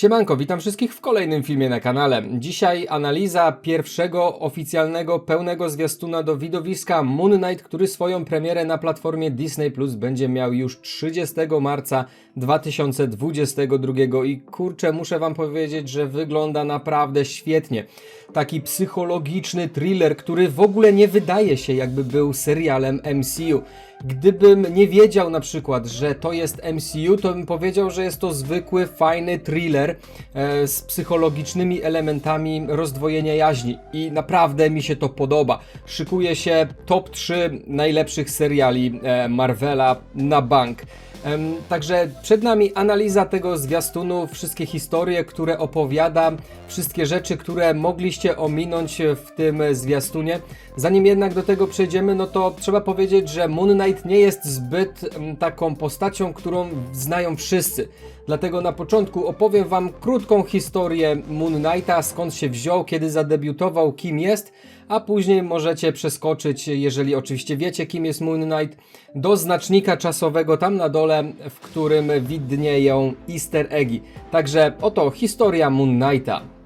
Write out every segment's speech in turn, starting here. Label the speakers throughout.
Speaker 1: Siemanko, witam wszystkich w kolejnym filmie na kanale. Dzisiaj analiza pierwszego oficjalnego pełnego zwiastuna do widowiska Moon Knight, który swoją premierę na platformie Disney Plus będzie miał już 30 marca 2022 i kurczę, muszę wam powiedzieć, że wygląda naprawdę świetnie. Taki psychologiczny thriller, który w ogóle nie wydaje się jakby był serialem MCU. Gdybym nie wiedział na przykład, że to jest MCU, to bym powiedział, że jest to zwykły, fajny thriller e, z psychologicznymi elementami rozdwojenia jaźni. I naprawdę mi się to podoba. Szykuje się top 3 najlepszych seriali e, Marvela na bank. Także przed nami analiza tego zwiastunu, wszystkie historie, które opowiada, wszystkie rzeczy, które mogliście ominąć w tym zwiastunie. Zanim jednak do tego przejdziemy, no to trzeba powiedzieć, że Moon Knight nie jest zbyt taką postacią, którą znają wszyscy. Dlatego na początku opowiem Wam krótką historię Moon Knighta, skąd się wziął, kiedy zadebiutował, kim jest, a później możecie przeskoczyć, jeżeli oczywiście wiecie, kim jest Moon Knight, do znacznika czasowego tam na dole, w którym widnieją easter eggi. Także oto historia Moon Knighta.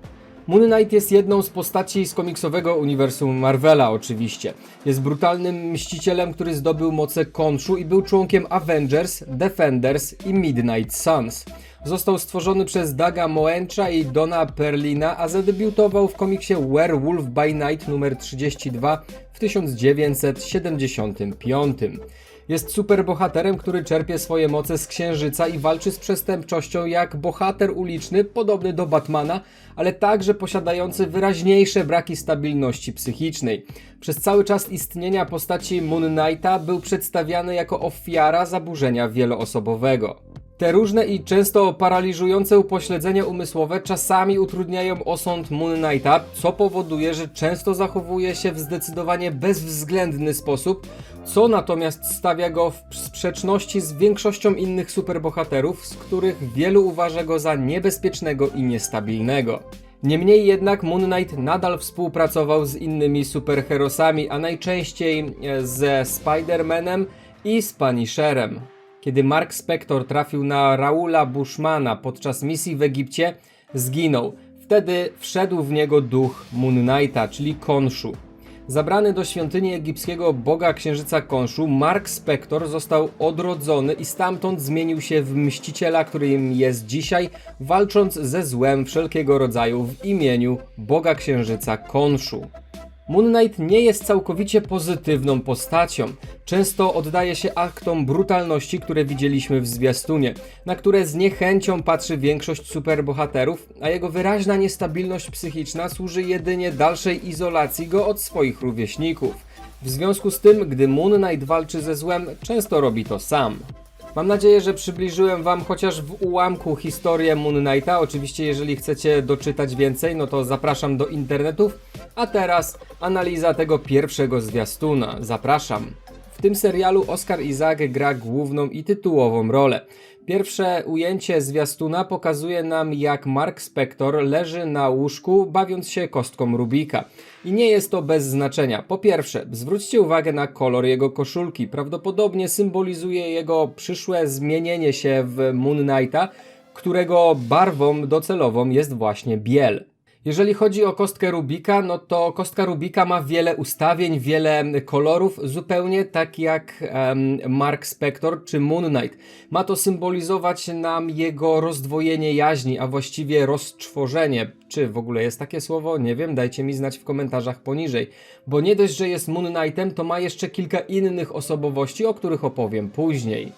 Speaker 1: Moon Knight jest jedną z postaci z komiksowego uniwersum Marvela oczywiście. Jest brutalnym mścicielem, który zdobył moce Konshu i był członkiem Avengers, Defenders i Midnight Suns. Został stworzony przez Daga Moencha i Dona Perlina, a zadebiutował w komiksie Werewolf by Night nr 32 w 1975. Jest superbohaterem, który czerpie swoje moce z księżyca i walczy z przestępczością jak bohater uliczny, podobny do Batmana, ale także posiadający wyraźniejsze braki stabilności psychicznej. Przez cały czas istnienia postaci Moon Knighta był przedstawiany jako ofiara zaburzenia wieloosobowego. Te różne i często paraliżujące upośledzenia umysłowe czasami utrudniają osąd Moon Knighta, co powoduje, że często zachowuje się w zdecydowanie bezwzględny sposób, co natomiast stawia go w sprzeczności z większością innych superbohaterów, z których wielu uważa go za niebezpiecznego i niestabilnego. Niemniej jednak Moon Knight nadal współpracował z innymi superherosami, a najczęściej e, ze Spider-Manem i z Punisherem. Kiedy Mark Spector trafił na Raula Bushmana podczas misji w Egipcie, zginął. Wtedy wszedł w niego duch Moon Knighta, czyli Konshu. Zabrany do świątyni egipskiego boga księżyca Konshu, Mark Spector został odrodzony i stamtąd zmienił się w mściciela, którym jest dzisiaj, walcząc ze złem wszelkiego rodzaju w imieniu boga księżyca Konshu. Moon Knight nie jest całkowicie pozytywną postacią. Często oddaje się aktom brutalności, które widzieliśmy w zwiastunie, na które z niechęcią patrzy większość superbohaterów, a jego wyraźna niestabilność psychiczna służy jedynie dalszej izolacji go od swoich rówieśników. W związku z tym, gdy Moon Knight walczy ze złem, często robi to sam. Mam nadzieję, że przybliżyłem Wam chociaż w ułamku historię Moon Knighta. Oczywiście, jeżeli chcecie doczytać więcej, no to zapraszam do internetów. A teraz analiza tego pierwszego zwiastuna. Zapraszam. W tym serialu Oscar Isaac gra główną i tytułową rolę. Pierwsze ujęcie zwiastuna pokazuje nam, jak Mark Spector leży na łóżku, bawiąc się kostką Rubika. I nie jest to bez znaczenia. Po pierwsze, zwróćcie uwagę na kolor jego koszulki. Prawdopodobnie symbolizuje jego przyszłe zmienienie się w Moon Knighta, którego barwą docelową jest właśnie biel. Jeżeli chodzi o kostkę Rubika, no to kostka Rubika ma wiele ustawień, wiele kolorów, zupełnie tak jak em, Mark Spector czy Moon Knight. Ma to symbolizować nam jego rozdwojenie jaźni, a właściwie rozczworzenie. Czy w ogóle jest takie słowo? Nie wiem, dajcie mi znać w komentarzach poniżej. Bo nie dość, że jest Moon Knightem, to ma jeszcze kilka innych osobowości, o których opowiem później.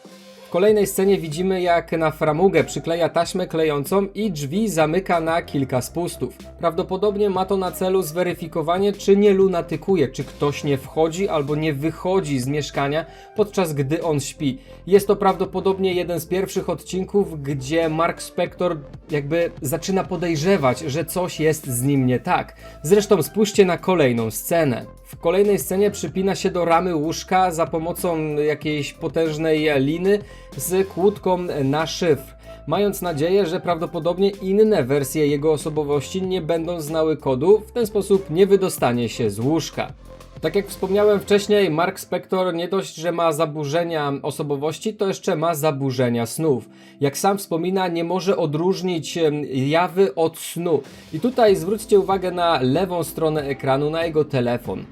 Speaker 1: Kolejnej scenie widzimy jak na framugę przykleja taśmę klejącą i drzwi zamyka na kilka spustów. Prawdopodobnie ma to na celu zweryfikowanie czy nie lunatykuje, czy ktoś nie wchodzi albo nie wychodzi z mieszkania podczas gdy on śpi. Jest to prawdopodobnie jeden z pierwszych odcinków, gdzie Mark Spector jakby zaczyna podejrzewać, że coś jest z nim nie tak. Zresztą spójrzcie na kolejną scenę. W kolejnej scenie przypina się do ramy łóżka za pomocą jakiejś potężnej liny z kłódką na szyfr, mając nadzieję, że prawdopodobnie inne wersje jego osobowości nie będą znały kodu, w ten sposób nie wydostanie się z łóżka. Tak jak wspomniałem wcześniej, Mark Spector nie dość, że ma zaburzenia osobowości, to jeszcze ma zaburzenia snów. Jak sam wspomina, nie może odróżnić jawy od snu. I tutaj zwróćcie uwagę na lewą stronę ekranu, na jego telefon.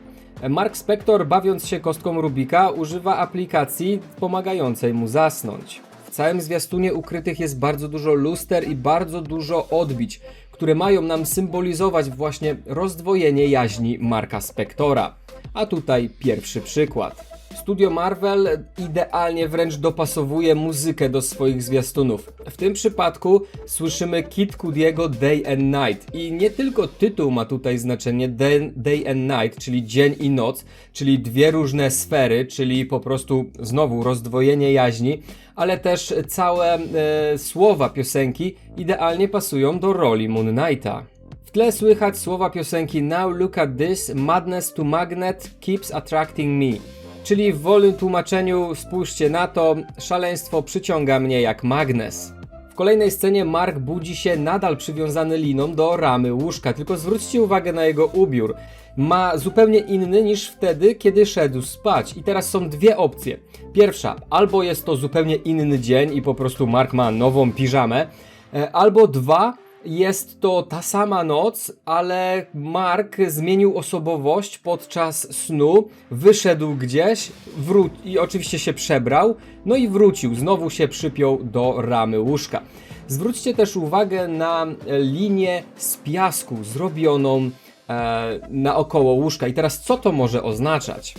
Speaker 1: Mark Spector, bawiąc się kostką Rubika, używa aplikacji pomagającej mu zasnąć. W całym zwiastunie ukrytych jest bardzo dużo luster i bardzo dużo odbić, które mają nam symbolizować właśnie rozdwojenie jaźni Marka Spectora. A tutaj pierwszy przykład. Studio Marvel idealnie wręcz dopasowuje muzykę do swoich zwiastunów. W tym przypadku słyszymy Kid Cudiego Day and Night i nie tylko tytuł ma tutaj znaczenie day, day and Night, czyli dzień i noc, czyli dwie różne sfery, czyli po prostu znowu rozdwojenie jaźni, ale też całe e, słowa piosenki idealnie pasują do roli Moon Knighta. Tle słychać słowa piosenki Now look at this, madness to magnet keeps attracting me. Czyli w wolnym tłumaczeniu spójrzcie na to, szaleństwo przyciąga mnie jak magnes. W kolejnej scenie Mark budzi się nadal przywiązany liną do ramy łóżka, tylko zwróćcie uwagę na jego ubiór. Ma zupełnie inny niż wtedy, kiedy szedł spać. I teraz są dwie opcje. Pierwsza, albo jest to zupełnie inny dzień i po prostu Mark ma nową piżamę, e, albo dwa, jest to ta sama noc, ale Mark zmienił osobowość podczas snu, wyszedł gdzieś wró- i oczywiście się przebrał, no i wrócił, znowu się przypiął do ramy łóżka. Zwróćcie też uwagę na linię z piasku zrobioną e, naokoło łóżka. I teraz co to może oznaczać?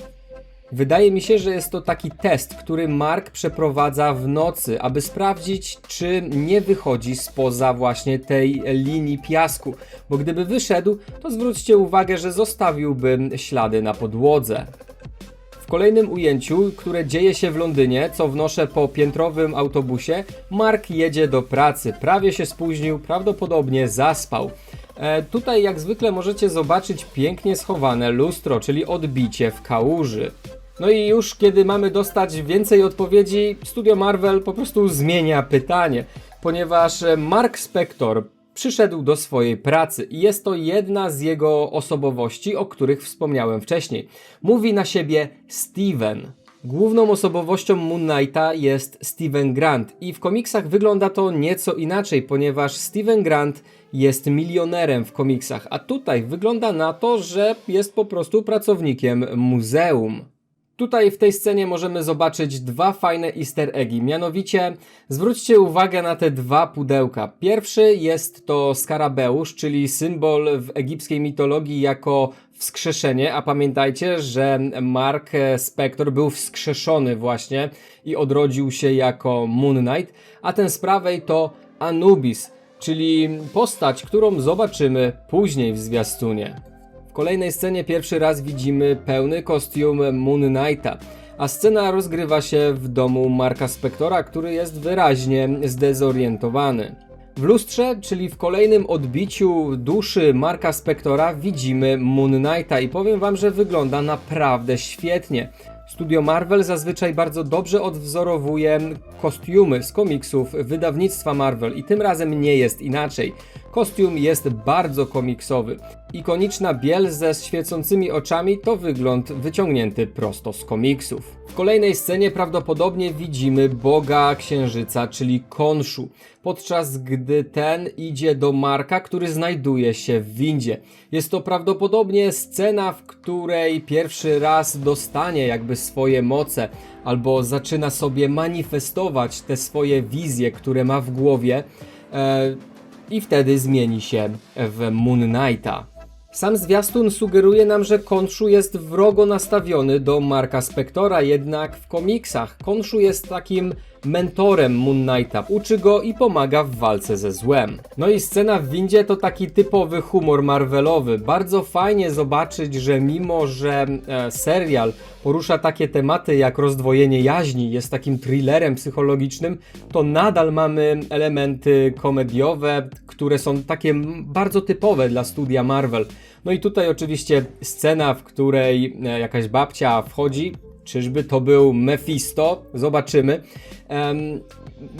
Speaker 1: Wydaje mi się, że jest to taki test, który Mark przeprowadza w nocy, aby sprawdzić, czy nie wychodzi spoza właśnie tej linii piasku. Bo gdyby wyszedł, to zwróćcie uwagę, że zostawiłby ślady na podłodze. W kolejnym ujęciu, które dzieje się w Londynie, co wnoszę po piętrowym autobusie, Mark jedzie do pracy. Prawie się spóźnił, prawdopodobnie zaspał. E, tutaj jak zwykle możecie zobaczyć pięknie schowane lustro, czyli odbicie w kałuży. No i już kiedy mamy dostać więcej odpowiedzi, Studio Marvel po prostu zmienia pytanie, ponieważ e, Mark Spector przyszedł do swojej pracy i jest to jedna z jego osobowości, o których wspomniałem wcześniej. Mówi na siebie Steven. Główną osobowością Moon Knighta jest Steven Grant i w komiksach wygląda to nieco inaczej, ponieważ Steven Grant jest milionerem w komiksach, a tutaj wygląda na to, że jest po prostu pracownikiem muzeum. Tutaj w tej scenie możemy zobaczyć dwa fajne easter eggi, mianowicie zwróćcie uwagę na te dwa pudełka. Pierwszy jest to skarabeusz, czyli symbol w egipskiej mitologii jako wskrzeszenie, a pamiętajcie, że Mark Spector był wskrzeszony właśnie i odrodził się jako Moon Knight, a ten z prawej to Anubis, czyli postać, którą zobaczymy później w zwiastunie. Kolejnej scenie pierwszy raz widzimy pełny kostium Moon Knighta, a scena rozgrywa się w domu Marka Spectora, który jest wyraźnie zdezorientowany. W lustrze, czyli w kolejnym odbiciu duszy Marka Spectora widzimy Moon Knighta i powiem wam, że wygląda naprawdę świetnie. Studio Marvel zazwyczaj bardzo dobrze odwzorowuje kostiumy z komiksów wydawnictwa Marvel i tym razem nie jest inaczej. Kostium jest bardzo komiksowy. Ikoniczna biel ze świecącymi oczami to wygląd wyciągnięty prosto z komiksów. W kolejnej scenie prawdopodobnie widzimy boga księżyca, czyli Konshu, podczas gdy ten idzie do Marka, który znajduje się w windzie. Jest to prawdopodobnie scena, w której pierwszy raz dostanie jakby swoje moce, albo zaczyna sobie manifestować te swoje wizje, które ma w głowie. E, i wtedy zmieni się w Moon Knighta. Sam zwiastun sugeruje nam, że Konshu jest wrogo nastawiony do Marka Spectora, jednak w komiksach Konshu jest takim mentorem Moon Knighta, uczy go i pomaga w walce ze złem. No i scena w windzie to taki typowy humor Marvelowy. Bardzo fajnie zobaczyć, że mimo, że e, serial porusza takie tematy jak rozdwojenie jaźni, jest takim thrillerem psychologicznym, to nadal mamy elementy komediowe, które są takie bardzo typowe dla studia Marvel. No i tutaj oczywiście scena, w której e, jakaś babcia wchodzi, Czyżby to był Mephisto? Zobaczymy. Em,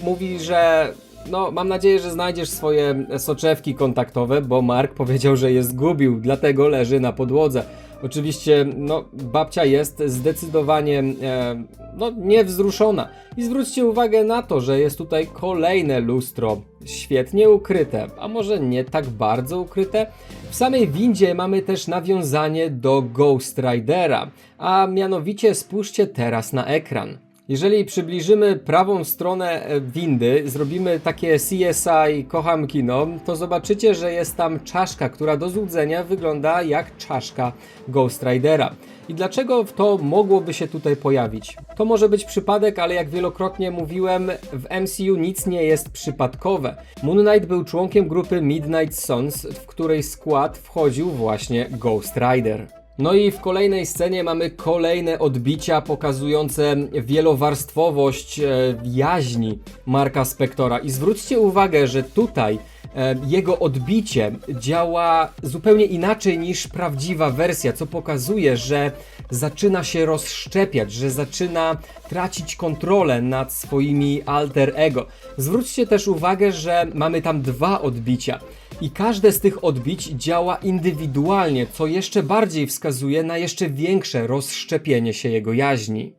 Speaker 1: mówi, że no, mam nadzieję, że znajdziesz swoje soczewki kontaktowe, bo Mark powiedział, że je zgubił, dlatego leży na podłodze. Oczywiście, no, babcia jest zdecydowanie e, no, niewzruszona. I zwróćcie uwagę na to, że jest tutaj kolejne lustro, świetnie ukryte, a może nie tak bardzo ukryte. W samej windzie mamy też nawiązanie do Ghost Ridera, a mianowicie spójrzcie teraz na ekran. Jeżeli przybliżymy prawą stronę e, windy, zrobimy takie CSI Kocham Kino, to zobaczycie, że jest tam czaszka, która do złudzenia wygląda jak czaszka Ghost Ridera. I dlaczego to mogłoby się tutaj pojawić? To może być przypadek, ale jak wielokrotnie mówiłem, w MCU nic nie jest przypadkowe. Moon Knight był członkiem grupy Midnight Suns, w której skład wchodził właśnie Ghost Rider. No i w kolejnej scenie mamy kolejne odbicia pokazujące wielowarstwowość e, jaźni Marka Spektora. I zwróćcie uwagę, że tutaj e, jego odbicie działa zupełnie inaczej niż prawdziwa wersja, co pokazuje, że zaczyna się rozszczepiać, że zaczyna tracić kontrolę nad swoimi alter ego. Zwróćcie też uwagę, że mamy tam dwa odbicia. I każde z tych odbić działa indywidualnie, co jeszcze bardziej wskazuje na jeszcze większe rozszczepienie się jego jaźni.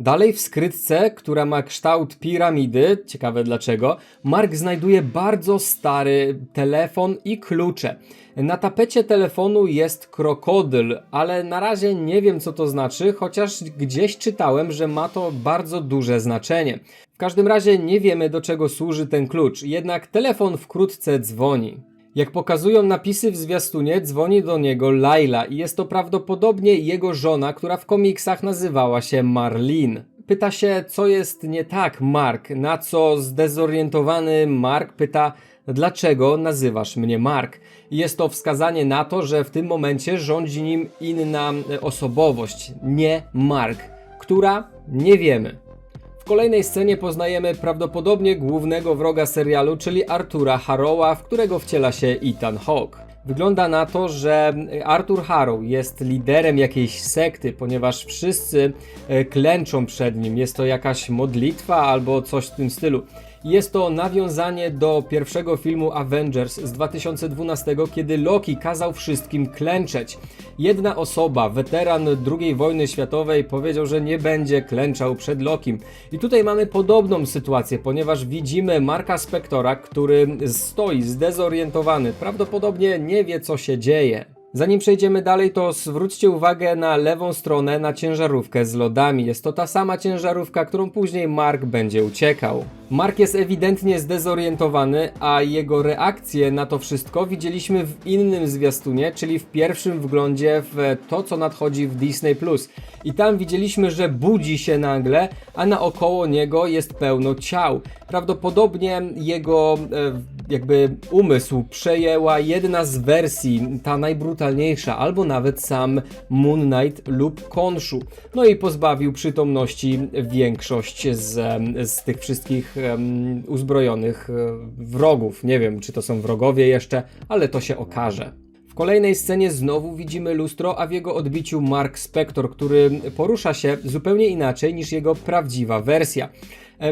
Speaker 1: Dalej w skrytce, która ma kształt piramidy, ciekawe dlaczego, Mark znajduje bardzo stary telefon i klucze. Na tapecie telefonu jest krokodyl, ale na razie nie wiem co to znaczy, chociaż gdzieś czytałem, że ma to bardzo duże znaczenie. W każdym razie nie wiemy do czego służy ten klucz, jednak telefon wkrótce dzwoni. Jak pokazują napisy w zwiastunie, dzwoni do niego Laila i jest to prawdopodobnie jego żona, która w komiksach nazywała się Marlene. Pyta się, co jest nie tak, Mark, na co zdezorientowany Mark pyta, dlaczego nazywasz mnie Mark? Jest to wskazanie na to, że w tym momencie rządzi nim inna osobowość, nie Mark, która nie wiemy. Kolejnej scenie poznajemy prawdopodobnie głównego wroga serialu, czyli Artura Harrowa, w którego wciela się Ethan Hawke. Wygląda na to, że Arthur Harrow jest liderem jakiejś sekty, ponieważ wszyscy e, klęczą przed nim. Jest to jakaś modlitwa albo coś w tym stylu. Jest to nawiązanie do pierwszego filmu Avengers z 2012, kiedy Loki kazał wszystkim klęczeć. Jedna osoba, weteran II wojny światowej, powiedział, że nie będzie klęczał przed Lokim. I tutaj mamy podobną sytuację, ponieważ widzimy Marka Spektora, który stoi zdezorientowany, prawdopodobnie nie wie co się dzieje. Zanim przejdziemy dalej, to zwróćcie uwagę na lewą stronę, na ciężarówkę z lodami. Jest to ta sama ciężarówka, którą później Mark będzie uciekał. Mark jest ewidentnie zdezorientowany, a jego reakcję na to wszystko widzieliśmy w innym zwiastunie, czyli w pierwszym wglądzie w to, co nadchodzi w Disney+. I tam widzieliśmy, że budzi się nagle, a naokoło niego jest pełno ciał. Prawdopodobnie jego e, jakby umysł przejęła jedna z wersji, ta najbrutalniejsza, albo nawet sam Moon Knight lub Konshu. No i pozbawił przytomności większość z, z tych wszystkich um, uzbrojonych e, wrogów. Nie wiem, czy to są wrogowie jeszcze, ale to się okaże. W kolejnej scenie znowu widzimy lustro, a w jego odbiciu Mark Spector, który porusza się zupełnie inaczej niż jego prawdziwa wersja.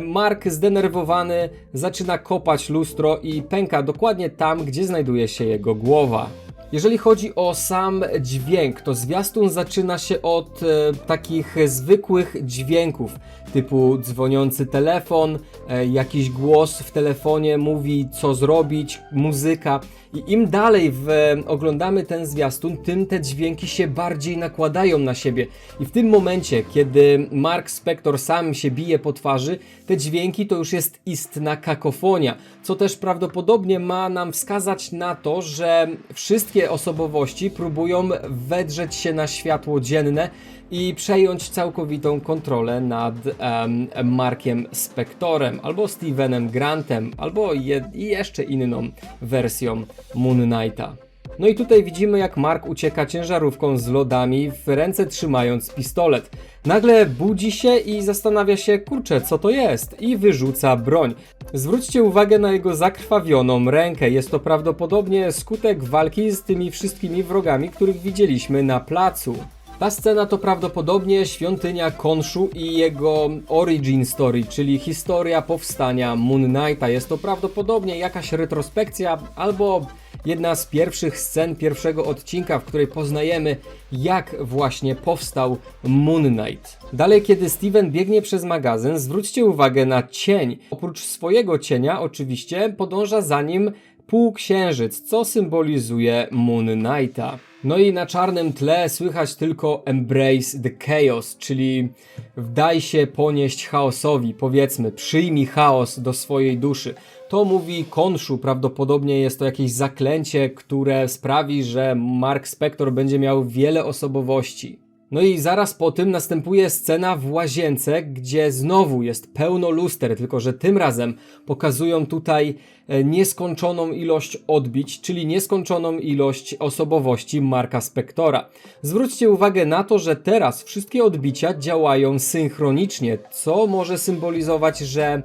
Speaker 1: Mark zdenerwowany zaczyna kopać lustro i pęka dokładnie tam, gdzie znajduje się jego głowa. Jeżeli chodzi o sam dźwięk, to zwiastun zaczyna się od e, takich zwykłych dźwięków, typu dzwoniący telefon, e, jakiś głos w telefonie mówi co zrobić, muzyka. I im dalej w, oglądamy ten zwiastun, tym te dźwięki się bardziej nakładają na siebie. I w tym momencie, kiedy Mark Spector sam się bije po twarzy, te dźwięki to już jest istna kakofonia, co też prawdopodobnie ma nam wskazać na to, że wszystkie osobowości próbują wedrzeć się na światło dzienne i przejąć całkowitą kontrolę nad um, Markiem Spectorem, albo Stevenem Grantem, albo je, jeszcze inną wersją Moon Knighta. No i tutaj widzimy jak Mark ucieka ciężarówką z lodami, w ręce trzymając pistolet. Nagle budzi się i zastanawia się, kurczę, co to jest? I wyrzuca broń. Zwróćcie uwagę na jego zakrwawioną rękę. Jest to prawdopodobnie skutek walki z tymi wszystkimi wrogami, których widzieliśmy na placu. Ta scena to prawdopodobnie świątynia Konshu i jego origin story, czyli historia powstania Moon Knighta. Jest to prawdopodobnie jakaś retrospekcja albo jedna z pierwszych scen pierwszego odcinka, w której poznajemy, jak właśnie powstał Moon Knight. Dalej, kiedy Steven biegnie przez magazyn, zwróćcie uwagę na cień. Oprócz swojego cienia, oczywiście, podąża za nim półksiężyc, co symbolizuje Moon Knighta. No i na czarnym tle słychać tylko Embrace the Chaos, czyli wdaj się ponieść chaosowi, powiedzmy, przyjmij chaos do swojej duszy. To mówi Konshu, prawdopodobnie jest to jakieś zaklęcie, które sprawi, że Mark Spector będzie miał wiele osobowości. No i zaraz po tym następuje scena w łazience, gdzie znowu jest pełno luster, tylko że tym razem pokazują tutaj e, nieskończoną ilość odbić, czyli nieskończoną ilość osobowości Marka Spectora. Zwróćcie uwagę na to, że teraz wszystkie odbicia działają synchronicznie, co może symbolizować, że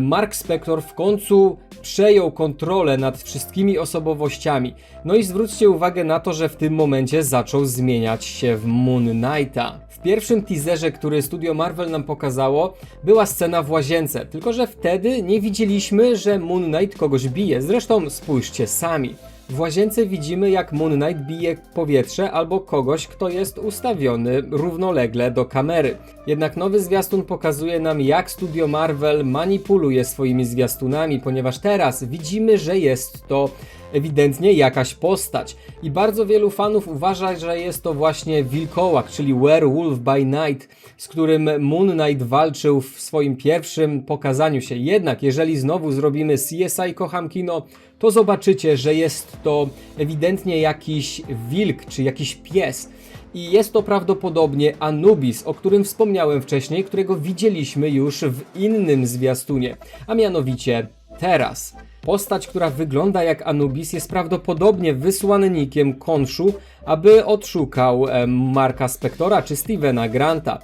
Speaker 1: Mark Spector w końcu przejął kontrolę nad wszystkimi osobowościami. No i zwróćcie uwagę na to, że w tym momencie zaczął zmieniać się w Moon Knighta. W pierwszym teaserze, który studio Marvel nam pokazało, była scena w łazience, tylko że wtedy nie widzieliśmy, że Moon Knight kogoś bije. Zresztą spójrzcie sami. W łazience widzimy, jak Moon Knight bije powietrze albo kogoś, kto jest ustawiony równolegle do kamery. Jednak nowy zwiastun pokazuje nam, jak studio Marvel manipuluje swoimi zwiastunami, ponieważ teraz widzimy, że jest to ewidentnie jakaś postać. I bardzo wielu fanów uważa, że jest to właśnie wilkołak, czyli Werewolf by Night, z którym Moon Knight walczył w swoim pierwszym pokazaniu się. Jednak jeżeli znowu zrobimy CSI Kocham Kino, to zobaczycie, że jest to ewidentnie jakiś wilk czy jakiś pies. I jest to prawdopodobnie Anubis, o którym wspomniałem wcześniej, którego widzieliśmy już w innym zwiastunie, a mianowicie teraz. Postać, która wygląda jak Anubis, jest prawdopodobnie wysłannikiem Konshu, aby odszukał Marka Spectora czy Stevena Granta.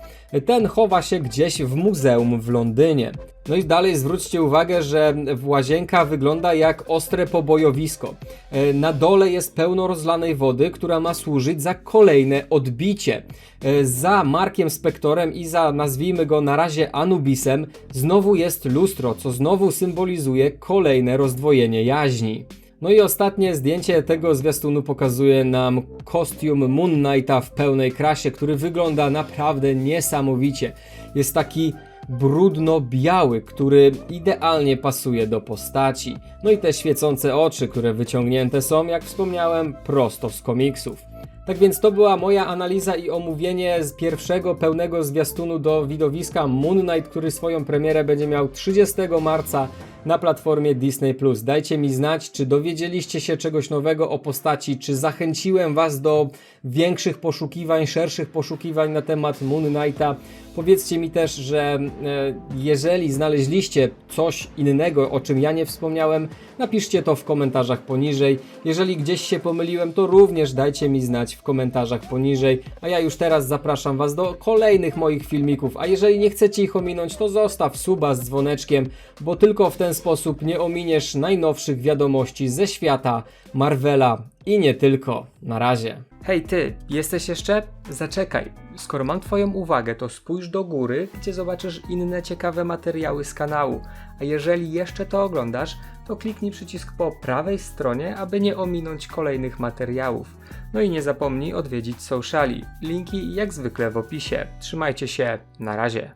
Speaker 1: Ten chowa się gdzieś w muzeum w Londynie. No i dalej zwróćcie uwagę, że łazienka wygląda jak ostre pobojowisko. E, Na dole jest pełno rozlanej wody, która ma służyć za kolejne odbicie. E, Za Markiem Spectorem i za, nazwijmy go na razie Anubisem, znowu jest lustro, co znowu symbolizuje kolejne rozdwojenie jaźni. No i ostatnie zdjęcie tego zwiastunu pokazuje nam kostium Moon Knighta w pełnej krasie, który wygląda naprawdę niesamowicie. Jest taki brudno-biały, który idealnie pasuje do postaci. No i te świecące oczy, które wyciągnięte są, jak wspomniałem, prosto z komiksów. Tak więc to była moja analiza i omówienie z pierwszego pełnego zwiastunu do widowiska Moon Knight, który swoją premierę będzie miał 30 marca na platformie Disney+. Dajcie mi znać, czy dowiedzieliście się czegoś nowego o postaci, czy zachęciłem Was do większych poszukiwań, szerszych poszukiwań na temat Moon Knighta. Powiedzcie mi też, że e, jeżeli znaleźliście coś innego, o czym ja nie wspomniałem, napiszcie to w komentarzach poniżej. Jeżeli gdzieś się pomyliłem, to również dajcie mi znać w komentarzach poniżej. A ja już teraz zapraszam Was do kolejnych moich filmików. A jeżeli nie chcecie ich ominąć, to zostaw suba z dzwoneczkiem, bo tylko w ten sposób nie ominiesz najnowszych wiadomości ze świata Marvela i nie tylko. Na razie. Hej ty, jesteś jeszcze? Zaczekaj. Skoro mam twoją uwagę, to spójrz do góry, gdzie zobaczysz inne ciekawe materiały z kanału. A jeżeli jeszcze to oglądasz, to kliknij przycisk po prawej stronie, aby nie ominąć kolejnych materiałów. No i nie zapomnij odwiedzić sociali. Linki jak zwykle w opisie. Trzymajcie się, na razie.